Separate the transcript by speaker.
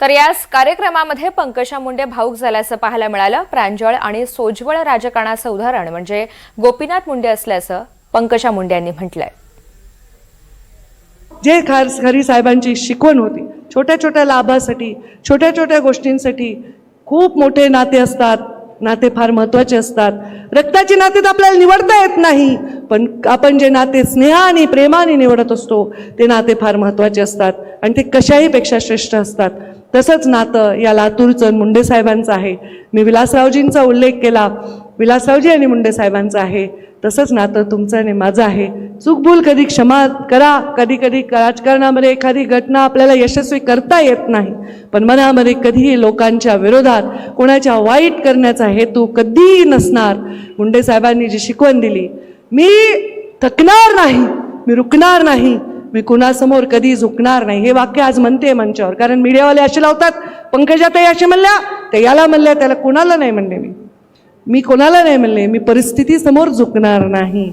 Speaker 1: तर याच कार्यक्रमामध्ये पंकजा मुंडे भाऊक झाल्याचं पाहायला मिळालं. प्रांजळ आणि सोज्वळ राजकारणाचं उदाहरण म्हणजे गोपीनाथ मुंडे असल्याचं पंकजा मुंडे यांनी म्हटलंय.
Speaker 2: जे खार खरी साहेबांची शिकवण होती छोट्या छोट्या लाभासाठी छोट्या छोट्या गोष्टींसाठी खूप मोठे नाते असतात. नाते फार महत्त्वाचे असतात. रक्ताची नाते तर आपल्याला निवडता येत नाही पण आपण जे नाते स्नेहाने प्रेमाने निवडत असतो ते नाते फार महत्त्वाचे असतात. आणि ते कशाहीपेक्षा श्रेष्ठ असतात. तसंच नातं या लातूरचं मुंडे साहेबांचं आहे. मी विलासरावजींचा उल्लेख केला. विलासरावजी आणि मुंडे साहेबांचं आहे. तसंच नातं तुमचं आणि माझं आहे. चूकभूल कधी क्षमा करा कधी कधी राजकारणामध्ये एखादी घटना आपल्याला यशस्वी करता येत नाही. पण मनामध्ये कधीही लोकांच्या विरोधात कोणाच्या वाईट करण्याचा हेतू कधीही नसणार मुंडे साहेबांनी जी शिकवण दिली मी थकणार नाही मी रुकणार नाही मी कुणासमोर कधी झुकणार नाही. हे वाक्य आज म्हणते मंचावर. कारण मीडियावाले असे लावतात पंकजाताई असे म्हणल्या ते याला म्हणल्या त्याला कुणाला नाही म्हणले मी? मी कोणाला नाही म्हणले? मी परिस्थितीसमोर झुकणार नाही.